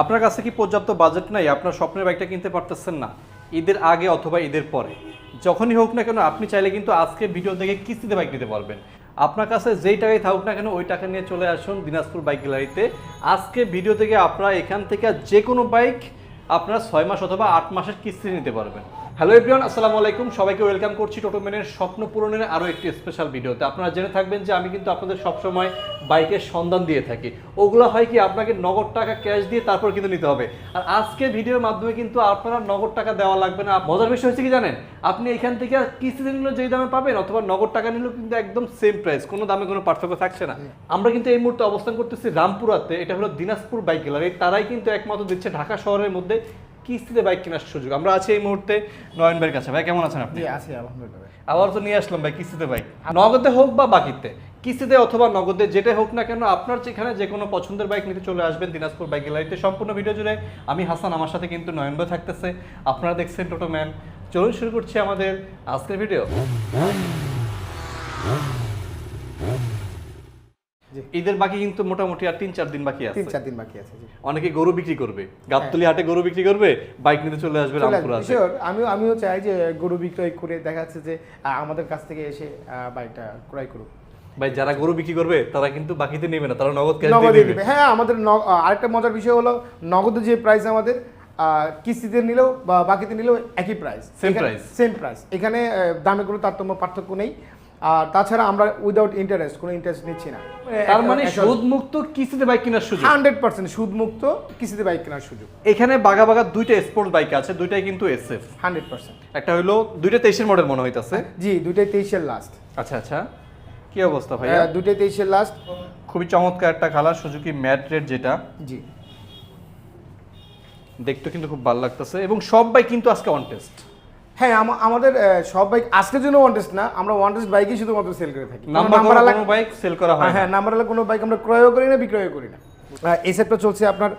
আপনার কাছে কি পর্যাপ্ত বাজেট নাই? আপনার স্বপ্নের বাইকটা কিনতে পারতেছেন না। ঈদের আগে অথবা ঈদের পরে। যখনই হোক না কেন, আপনি চাইলে কিন্তু আজকে ভিডিও দেখে কিস্তিতে বাইক নিতে পারবেন। আপনার কাছে যেই টাকাই থাকুক না কেন, ওই টাকা নিয়ে চলে আসুন দিনাজপুর বাইক গ্যালারিতে আজকে ভিডিও থেকে আপনারা এখান থেকে যে কোনো বাইক আপনারা ছয় মাস অথবা আট মাসের কিস্তি নিতে পারবেন। হ্যালো এভরিওয়ান, আসসালামু আলাইকুম। সবাইকে ওয়েলকাম করছি টোটোমেনের স্বপ্ন পূরণের আরও একটি স্পেশাল ভিডিওতে। আপনারা জেনে থাকবেন যে আমি কিন্তু আপনাদের সবসময় বাইকের সন্ধান দিয়ে থাকি। ওগুলো হয় কি, আপনাকে নগদ টাকা ক্যাশ দিয়ে তারপর কিন্তু নিতে হবে। আর আজকে ভিডিওর মাধ্যমে কিন্তু আপনারা নগদ টাকা দেওয়া লাগবে না। মজার বিষয় হচ্ছে কি জানেন? আপনি এখান থেকে আর কিস্তিতে নিলেও যেই দামে পাবেন, অথবা নগদ টাকা নিলেও কিন্তু একদম সেম প্রাইস কোনো দামে কোনো পার্থক্য থাকছে না। আমরা কিন্তু এই মুহূর্তে অবস্থান করতেছি রামপুরাতে, এটা হলো দিনাজপুর বাইক গ্যালারি। তারাই কিন্তু একমাত্র দিচ্ছে ঢাকা শহরের মধ্যে কিস্তিতে বাইক কেনার সুযোগ। আমরা আছি এই মুহূর্তে নয়ন ভাইয়ের কাছে। ভাই কেমন আছেন আপনি? আছি আলহামদুলিল্লাহ আবার তো নিয়ে আসলাম ভাই কিস্তিতে বাইক নগদে হোক বা বাকিতে কিস্তিতে অথবা নগদে যেটা হোক না কেন আপনার যেখানে যে কোনো পছন্দের বাইক নিতে চলে আসবেন দিনাজপুর বাইক গ্যালারিতে। সম্পূর্ণ ভিডিও জুড়ে আমি হাসান আমার সাথে কিন্তু নয়ন ভাই থাকতেছে। আপনারা দেখছেন টোটো ম্যান চলুন শুরু করছি আমাদের আজকের ভিডিও। ঈদের বাকি কিন্তু মোটামুটি আর তিন চার দিন বাকি আছে। তিন চার দিন বাকি আছে অনেকে গরু বিক্রি করবে। গাবতলি হাটে গরু বিক্রি করবে বাইক নিতে চলে আসবে Sure, আমিও চাই যে গরু বিক্রয় করে দেখা যাচ্ছে যে আমাদের কাছ থেকে এসে বাইকটা ক্রয় করুক। ভাই যারা গরু বিক্রি করবে তারা কিন্তু বাকিতে নেবে না তারা নগদ ক্যাশ দিয়ে দিবে। হ্যাঁ আমাদের আরেকটা মজার বিষয় হলো নগদে যে প্রাইস আমাদের কিস্তিতে নিলেও বা বাকিতে নিলেও একই price same price same price এখানে দামে কোনো তারতম্য পার্থক্য নেই। আর তাছাড়া আমরা উইদাউট ইন্টারেস্ট কোনো ইন্টারেস্ট নিচ্ছি না। তার মানে সুদ মুক্ত কিস্তিতে বাইক কেনার সুযোগ? হান্ড্রেড পার্সেন্ট সুদ মুক্ত কিস্তিতে বাইক কেনার সুযোগ। এখানে বাগা বাগা দুইটা স্পোর্টস বাইক আছে দুইটাই কিন্তু এসএফ হান্ড্রেড পার্সেন্ট একটা হলো দুইটা তেইশের মডেল মনে হইতাছে। জি দুইটাই তেইশের লাস্ট আচ্ছা আচ্ছা। কি অবস্থা ভাইয়া? হ্যাঁ, দুইটাই তেইশের লাস্ট খুবই চমৎকার একটা কালার সুজুকি ম্যাট রেড যেটা। জি। দেখতে কিন্তু খুব ভালো লাগতেছে। এবং সব বাইক কিন্তু আজকে অন টেস্ট হ্যাঁ আমাদের সব বাইক আজকের জন্য ওয়ান টেস্ট না আমরা ওয়ান টেস্ট বাইকই শুধুমাত্র সেল করে থাকি। নাম্বার কোনো বাইক সেল করা হয় হ্যাঁ নাম্বার আলা কোনো বাইক আমরা ক্রয়ও করি না বিক্রয়ও করি না। এই সেটটা চলছে আপনার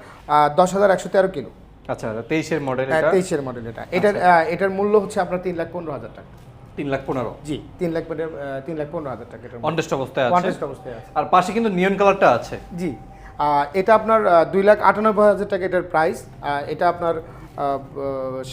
দশ হাজার একশো তেরো কিলো। আচ্ছা তেইশের মডেল হ্যাঁ, তেইশের মডেল এটা। এটার এটার মূল্য হচ্ছে আপনার তিন লাখ পনেরো হাজার টাকা। তিন লাখ পনেরো? জি তিন লাখ তিন লাখ পনেরো হাজার টাকা অবস্থায় ওয়ান অবস্থায় আছে। আর পাশে কিন্তু নিয়ন কালারটা আছে। জি এটা আপনার দুই লাখ আটানব্বই হাজার টাকা এটার প্রাইস এটা আপনার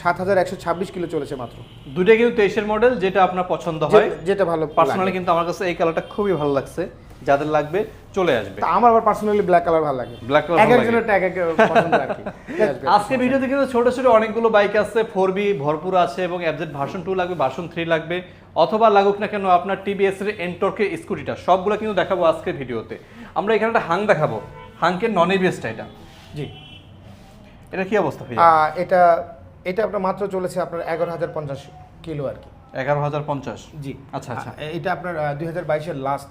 সাত হাজার একশো ছাব্বিশ কিলো চলেছে মাত্র। দুইটা কিন্তু তেইশের মডেল যেটা আপনার পছন্দ হয়। যেটা ভালো পার্সোনালি কিন্তু আমার কাছে এই কালারটা খুবই ভালো লাগছে। যাদের লাগবে চলে আসবে। আমার আবার পার্সোনালি ব্ল্যাক কালার ভালো লাগে। Black color এক একজনের এক এক পছন্দ আর কি। আজকে ভিডিওতে কিন্তু ছোট ছোট অনেকগুলো বাইক আছে ফোর বি ভরপুর আছে এবং এফজেড ভার্সন টু লাগবে ভার্সন থ্রি লাগবে। অথবা লাগুক না কেন আপনার টিবিএস এর এন্টর্কের স্কুটিটা সবগুলো কিন্তু দেখাবো আজকের ভিডিওতে। আমরা এখানে একটা হাং দেখাবো। হাংকের নন এবিএসটা এটা। জি। এটা কি অবস্থা ভাইয়া? এটা এটা আপনার মাত্র চলেছে আপনার এগারো হাজার পঞ্চাশ কিলো আর কি। এগারো হাজার পঞ্চাশ? জি। আচ্ছা আচ্ছা। এটা আপনার দুই হাজার বাইশের লাস্ট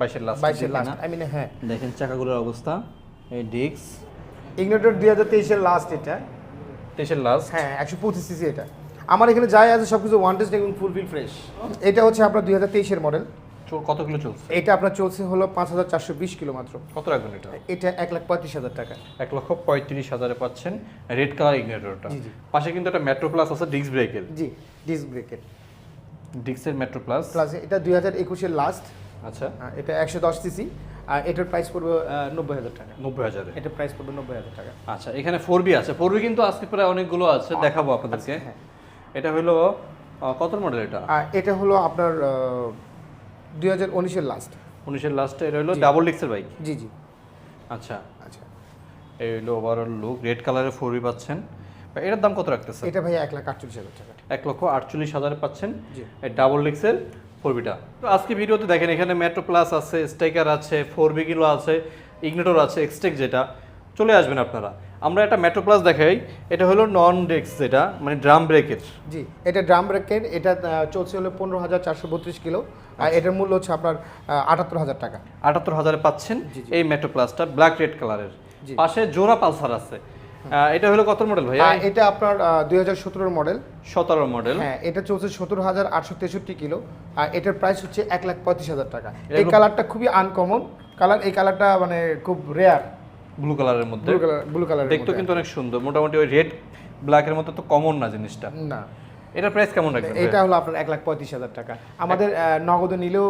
বাইশের লাস্ট বাইশের লাস্ট আই মিন হ্যাঁ। দেখেন চাকাগুলোর অবস্থা এই ডিক্স ইগনোটর দুই হাজার তেইশের লাস্ট এটা। তেইশের লাস্ট হ্যাঁ একশো পঁচিশ সিসি এটা। আমার এখানে যাই আছে সব কিছু ওয়ান টেস্ট এবং ফুলফিল ফ্রেশ এটা হচ্ছে আপনার দুই হাজার তেইশের মডেল কত কিলো চলছে? এটা আপনার চলছে হলো পাঁচ হাজার চারশো বিশ কিলো মাত্র। কত রাখবেন এটা? এটা এক লাখ পঁয়ত্রিশ হাজার টাকা। এক লক্ষ পঁয়ত্রিশ হাজারে পাচ্ছেন রেড কালার ইগনেটরটা। পাশে কিন্তু একটা মেট্রো প্লাস আছে ডিস্ক ব্রেকের জি ডিস্ক ব্রেকের ডিস্কের মেট্রো প্লাস প্লাস এটা দুই হাজার একুশের লাস্ট আচ্ছা। এটা একশো দশ সিসি। আর এটার প্রাইস পড়বে নব্বই হাজার টাকা। নব্বই হাজারে। এটার প্রাইস পড়বে নব্বই হাজার টাকা। আচ্ছা এখানে ফোর বি আছে। ফোর বি কিন্তু আজকে প্রায় অনেকগুলো আছে দেখাবো আপনাদেরকে। হ্যাঁ। এটা হলো কত মডেল এটা? এটা হলো আপনার দুই হাজার উনিশের লাস্ট উনিশের লাস্টে এটা হলো ডাবল ডিক্সের বাইক জি জি। আচ্ছা। আচ্ছা। এই হলো ওভারঅল লুক রেড কালারের ফোর বি পাচ্ছেন। এটার দাম কত রাখতেছে এটা ভাই এক লাখ আটচল্লিশ হাজার টাকা। এক লক্ষ আটচল্লিশ হাজারে পাচ্ছেন। ডাবল ডিক্সের ফোর বিটা তো আজকে ভিডিওতে দেখেন এখানে মেট্রো প্লাস আছে স্ট্রাইকার আছে ফোর বিগুলো আছে ইগনেটর আছে এক্সটেক যেটা। চলে আসবেন আপনারা। আমরা একটা মেট্রো প্লাস দেখাই এটা হলো নন ডেক্স যেটা মানে ড্রাম ব্রেকের জি এটা ড্রাম ব্রেকের এটা চলছে হলো পনেরো হাজার চারশো বত্রিশ কিলো। আর এটার মূল্য হচ্ছে আপনার আটাত্তর হাজার টাকা। আটাত্তর হাজারে পাচ্ছেন। এই মেট্রো প্লাসটা ব্ল্যাক রেড কালারের পাশে জোড়া পালসার আছে। এটা হলো কত মডেল ভাই এটা আপনার দুই হাজার সতেরোর মডেল সতেরো মডেল হ্যাঁ এটা চলছে সতেরো হাজার আটশো তেষট্টি কিলো। আর এটার প্রাইস হচ্ছে এক লাখ পঁয়ত্রিশ হাজার টাকা। এই কালারটা খুবই আনকমন কালার এই কালারটা মানে খুব রেয়ার ব্লু কালারের মধ্যে। ব্লু কালার ব্লু কালার দেখতে কিন্তু অনেক সুন্দর। মোটামুটি ওই রেড ব্ল্যাকের মতো তো কমন না জিনিসটা। না। এটার প্রাইস কেমন রাখবেন এটা হলো আপনার এক লাখ পঁয়ত্রিশ হাজার টাকা। আমাদের নগদে নিলেও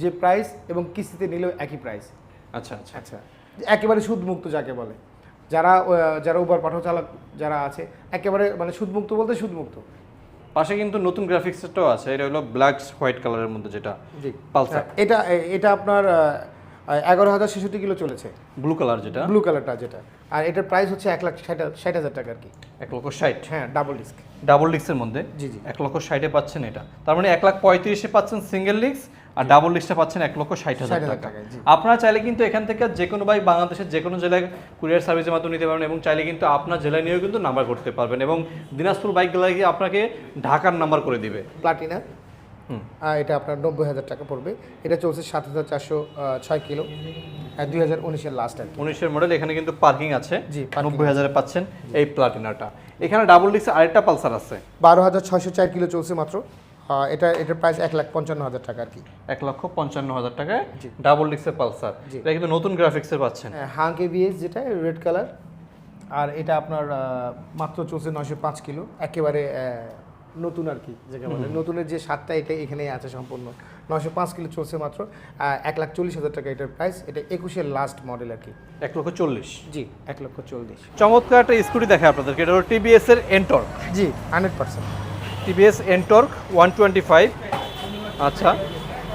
যে প্রাইস এবং কিস্তিতে নিলেও একই প্রাইস আচ্ছা আচ্ছা। আচ্ছা। একেবারে সুদ মুক্ত যাকে বলে। যারা যারা উবার পাঠাও চালক যারা আছে একেবারে মানে সুদমুক্ত বলতে সুদমুক্ত। পাশে কিন্তু নতুন গ্রাফিক্সটাও আছে। এটা হলো ব্ল্যাক হোয়াইট কালারের মধ্যে যেটা জি। পালসার। এটা এটা আপনার এগারো হাজার ছেষট্টি কিলো চলেছে। ব্লু কালার যেটা। ব্লু কালারটা যেটা। আর এটার প্রাইস হচ্ছে এক লাখ ষাট ষাট হাজার টাকা আর কি। এক লক্ষ ষাট? হ্যাঁ ডাবল ডিস্ক ডাবল ডিস্কের মধ্যে? জি, জি। এক লক্ষ ষাটে পাচ্ছেন এটা। তার মানে এক লাখ পঁয়ত্রিশে পাচ্ছেন সিঙ্গেল ডিস্ক আর ডাবল ডিস্কটা পাচ্ছেন এক লক্ষ ষাট হাজার টাকা। আপনারা চাইলে কিন্তু এখান থেকে যে কোনো বাইক বাংলাদেশের যে কোনো জেলায় কুরিয়ার সার্ভিসের মাধ্যমে নিতে পারবেন এবং চাইলে কিন্তু আপনার জেলায় নিয়েও কিন্তু নাম্বার করতে পারবেন এবং দিনাজপুর বাইকগুলো গিয়ে আপনাকে ঢাকার নাম্বার করে দিবে। প্লাটিনা। এটা আপনার নব্বই হাজার টাকা পড়বে। এটা চলছে সাত হাজার চারশো ছয় কিলো। আর দুই হাজার উনিশের লাস্ট আর। উনিশের মডেল এখানে কিন্তু পার্কিং আছে। জি, নব্বই হাজারে পাচ্ছেন এই প্লাটিনাটা এখানে ডাবল ডিস্ক আরেকটা পালসার আছে। বারো হাজার ছয়শো চার কিলো চলছে মাত্র। এটা এটার প্রাইস এক লাখ পঞ্চান্ন হাজার টাকা আর কি। এক লক্ষ পঞ্চান্ন হাজার টাকায় জি। ডাবল ডিস্কের পালসার। এটা কিন্তু নতুন গ্রাফিক্সের পাচ্ছেন। হ্যাঁ হাঙ্ক এবিএস যেটা রেড কালার আর এটা আপনার মাত্র চলছে নয়শো পাঁচ কিলো। একেবারে নতুন আর কি যেটা বলে। নতুনের যে স্বাদটা এটা এখানেই আছে সম্পূর্ণ। নশো পাঁচ কিলো চলছে মাত্র এক লাখ চল্লিশ হাজার টাকা এটার প্রাইস এটা একুশের লাস্ট মডেল আর কি। এক লক্ষ চল্লিশ। জি এক লক্ষ চল্লিশ। চমৎকার একটা স্কুটি দেখে আপনাদেরকে। এটা হলো টিবিএস এর এন্টর্ক জি hundred percent TVS Ntorq one twenty five আচ্ছা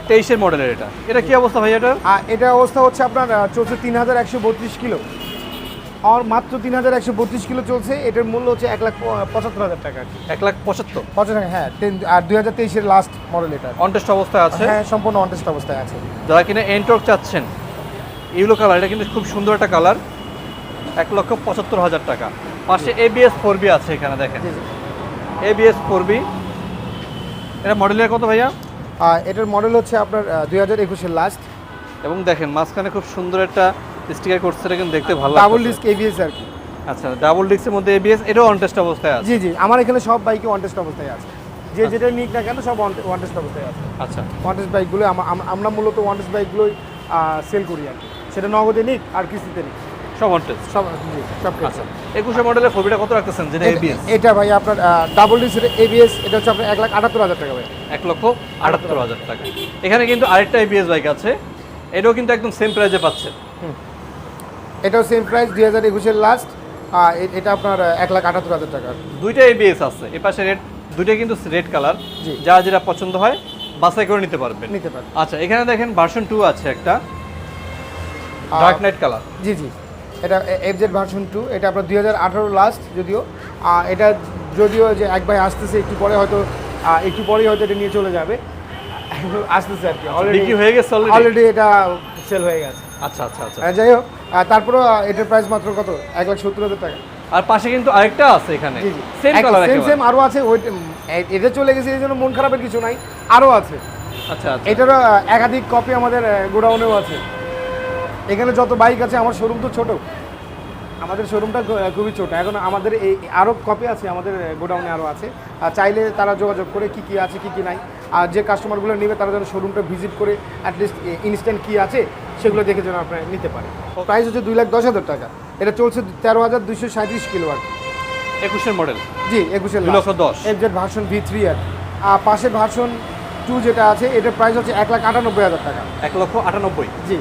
তেইশের মডেলের এটা। এটা কি অবস্থা ভাই এটা এটা অবস্থা হচ্ছে আপনার চলছে তিন হাজার একশো বত্রিশ কিলো। আর মাত্র তিন হাজার একশো বত্রিশ কিলো চলছে। এটার মূল্য হচ্ছে এক লাখ পঁচাত্তর হাজার টাকা এক লাখ পঁচাত্তর? পঁচাত্তর হ্যাঁ আর দুই হাজার তেইশের লাস্ট মডেল এটা অনটেস্ট অবস্থায় আছে? হ্যাঁ সম্পূর্ণ অনটেস্ট অবস্থায় আছে। যারা কিনা এন্টর্ক চাচ্ছেন ইউলো কালার এটা কিন্তু খুব সুন্দর একটা কালার এক লক্ষ পঁচাত্তর হাজার টাকা। পাশে এবিএস ফোর বি আছে এখানে দেখেন। এবিএস ফোর বি এটা মডেলের কত ভাইয়া? এটার মডেল হচ্ছে আপনার দুই হাজার একুশের লাস্ট এবং দেখেন মাঝখানে খুব সুন্দর একটা স্টিকার করছে এটা কিন্তু দেখতে ভালো ডাবল ডিস্ক এবিএস আর কি। আচ্ছা ডাবল ডিস্কের মধ্যে এবিএস এটাও অনটেস্ট অবস্থায় আছে? জি জি আমার এখানে সব বাইকে অনটেস্ট অবস্থায় আছে। যে যেটা নিক না কেন সব ওয়ান্টেস্ট অবস্থায় আছে। আচ্ছা। ওয়ান্টেস্ট বাইকগুলো আম- আম- আমরা মূলত ওয়ান্টেস্ট বাইকগুলোই সেল করি আর কি। সেটা নগদে নিক আর কিস্তিতে নিক। সব অনটেস্ট সব জি সব। আচ্ছা। একুশে মডেলের ফোরবিটা কত রাখতেছেন যেটা এবিএস এটা ভাই আপনার ডাবল ডিস্ক এবিএস এটা হচ্ছে আপনার এক লাখ আটাত্তর হাজার টাকা ভাই। এক লক্ষ আটাত্তর হাজার টাকা। এখানে কিন্তু আরেকটা এবিএস বাইক আছে। এটাও কিন্তু একদম সেম প্রাইজে পাচ্ছেন। এটাও সেম প্রাইস দুই হাজার একুশের লাস্ট এটা আপনার এক লাখ আটাত্তর হাজার টাকা। দুইটা এবিএস আছে। এ পাশে রেড দুইটা কিন্তু রেড কালার। যা যেটা পছন্দ হয় বাছাই করে নিতে পারবেন। নিতে পারবেন। আচ্ছা এখানে দেখেন ভার্সন টু আছে একটা। ডার্ক নাইট কালার জি জি। এটা এফজেড ভার্সন টু এটা আপনার দুই হাজার আঠারো লাস্ট যদিও। এটা যদিও যে এক ভাই আসতেছে একটু পরে হয়তো একটু পরেই হয়তো এটা নিয়ে চলে যাবে। আসতেছে আর কি অলরেডি বিক্রি হয়ে গেছে অলরেডি এটা সেল হয়ে গেছে। আচ্ছা আচ্ছা আচ্ছা। যাই হোক। আহ, এটার প্রাইস মাত্র কত? এক লাখ সত্তর হাজার টাকা। আর পাশে কিন্তু আরেকটা আছে এখানে। সেম কালার সেম সেম আরও আছে। ওই এটা চলে গেছে এই জন্য মন খারাপের কিছু নাই। আরও আছে। আচ্ছা আচ্ছা। এটারও একাধিক কপি আমাদের গোডাউনেও আছে। এখানে যত বাইক আছে আমার শোরুম তো ছোট। আমাদের শোরুমটা খুবই ছোট। এখন আমাদের এই আরও কপি আছে আমাদের গোডাউনে আরও আছে। আর চাইলে তারা যোগাযোগ করে কি কি আছে কি কি নাই। আর যে কাস্টমারগুলো নেবে তারা যেন শোরুমটা ভিজিট করে অ্যাটলিস্ট ইনস্ট্যান্ট কি আছে সেগুলো দেখে যেন আপনারা নিতে পারে প্রাইস হচ্ছে দুই লাখ দশ হাজার টাকা। এটা চলছে তেরো হাজার দুশো সাঁত্রিশ কিলো আর একুশের মডেল জি একুশে দুই লক্ষ দশ। এফজেড ভার্সন ভি থ্রি আর আর পাশের ভার্সন টু যেটা আছে এটার প্রাইস হচ্ছে এক লাখ আটানব্বই হাজার টাকা। এক লক্ষ আটানব্বই। জি।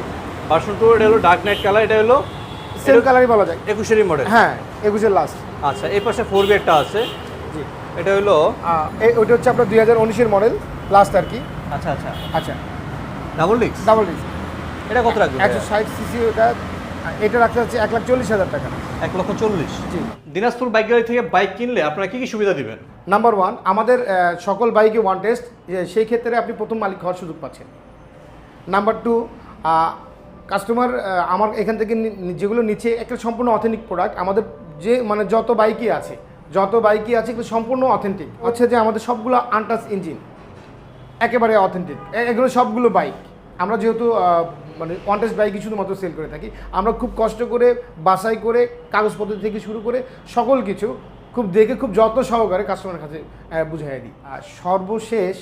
ভার্সন টু এটা হলো ডার্ক নাইট কালার এটা হলো সেম কালারই বলা যায়। একুশেরই মডেল হ্যাঁ একুশের লাস্ট আচ্ছা এই পাশে ফোর বি একটা আছে। জি। এটা হলো? ওইটা হচ্ছে আপনার দুই হাজার উনিশের মডেল লাস্ট আর কি। আচ্ছা আচ্ছা। আচ্ছা। ডাবল ডিস্ক ডাবল ডিস্ক এটা কত রাখবে? একশো ষাট সিসি ওটা এটা রাখতে হচ্ছে এক লাখ চল্লিশ হাজার টাকা। এক লক্ষ চল্লিশ? জি। দিনাজপুর বাইক গ্যালারি থেকে বাইক কিনলে আপনারা কি কি সুবিধা দিবেন? নাম্বার ওয়ান আমাদের সকল বাইকে ওয়ান টেস্ট সেই ক্ষেত্রে আপনি প্রথম মালিক হওয়ার সুযোগ পাচ্ছেন। নাম্বার টু কাস্টমার আমার এখান থেকে যেগুলো নিচ্ছে, একটা সম্পূর্ণ অথেন্টিক প্রোডাক্ট আমাদের যে মানে যত বাইকই আছে, যত বাইকই আছে, এগুলো সম্পূর্ণ অথেন্টিক হচ্ছে যে, আমাদের সবগুলো আনটাচ ইঞ্জিন একেবারে অথেন্টিক এগুলো সবগুলো বাইক আমরা যেহেতু মানে কন্টেস্ট বাইকই শুধুমাত্র সেল করে থাকি, আমরা খুব কষ্ট করে বাসাই করে, কাগজপত্র থেকে শুরু করে, সকল কিছু খুব দেখে খুব যত্ন সহকারে কাস্টমারের কাছে বুঝাই দিই। সর্বশেষ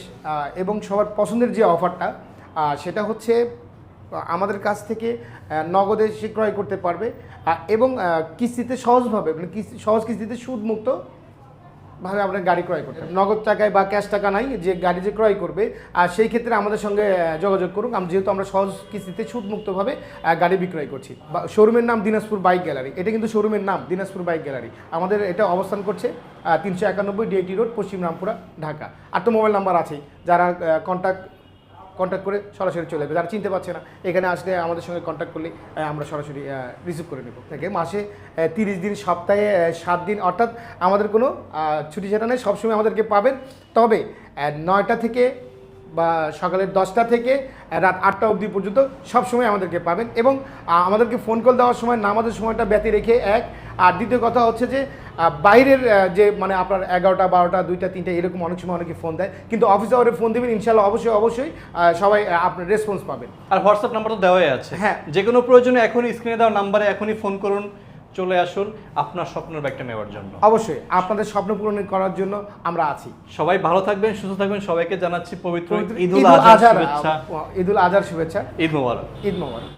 এবং সবার পছন্দের যে অফারটা সেটা হচ্ছে আমাদের কাছ থেকে নগদে সে ক্রয় করতে পারবে এবং কিস্তিতে সহজভাবে মানে কিস্তি, সহজ কিস্তিতে সুদমুক্ত ভাবে আপনার গাড়ি ক্রয় করতে। নগদ টাকায় বা ক্যাশ টাকা নাই, যে গাড়ি যে ক্রয় করবে, আর সেই ক্ষেত্রে আমাদের সঙ্গে যোগাযোগ করুক আম- যেহেতু আমরা সহজ কিস্তিতে সুদমুক্তভাবে গাড়ি বিক্রয় করছি। বা- শোরুমের নাম দিনাজপুর বাইক গ্যালারি। এটা কিন্তু শোরুমের নাম, দিনাজপুর বাইক গ্যালারি। আমাদের এটা অবস্থান করছে তিনশো একানব্বই ডিআইটি রোড, পশ্চিম রামপুরা, ঢাকা। আর তো মোবাইল নাম্বার আছেই। যারা কন্ট্যাক্ট কন্ট্যাক্ট করে সরাসরি চলে যাবে যারা চিনতে পারছে না, এখানে আসলে আমাদের সঙ্গে কন্ট্যাক্ট করলে আমরা সরাসরি রিসিভ করে নেব। থেকে মাসে তিরিশ দিন, সপ্তাহে সাত দিন, অর্থাৎ আমাদের কোনো ছুটি ছাটা নেই, সবসময় আমাদেরকে পাবেন। তবে নয়টা থেকে বা সকালের দশটা থেকে রাত আটটা অবধি পর্যন্ত সবসময় আমাদেরকে পাবেন এবং আমাদেরকে ফোন কল দেওয়ার সময় নামাজের সময়টা ব্যতি রেখে এক। আর দ্বিতীয় কথা হচ্ছে যে বাইরের যে মানে আপনার এগারোটা বারোটা দুইটা তিনটা এরকম অনেক সময় অনেকে ফোন দেয়। কিন্তু অফিস আওয়ারে ফোন দেবেন ইনশাল্লাহ অবশ্যই অবশ্যই সবাই আপনার রেসপন্স পাবেন। আর হোয়াটসঅ্যাপ নাম্বার তো দেওয়াই আছে। হ্যাঁ। যে কোনো প্রয়োজনে এখনই স্ক্রিনে দেওয়া নাম্বারে এখনই ফোন করুন। চলে আসুন আপনার স্বপ্নের ব্যাগটা নেওয়ার জন্য। অবশ্যই আপনাদের স্বপ্ন পূরণ করার জন্য আমরা আছি। সবাই ভালো থাকবেন সুস্থ থাকবেন সবাইকে জানাচ্ছি পবিত্র ঈদুল আজহার শুভেচ্ছা। ঈদুল আজহার শুভেচ্ছা। ঈদ মোবারক। ঈদ মোবারক।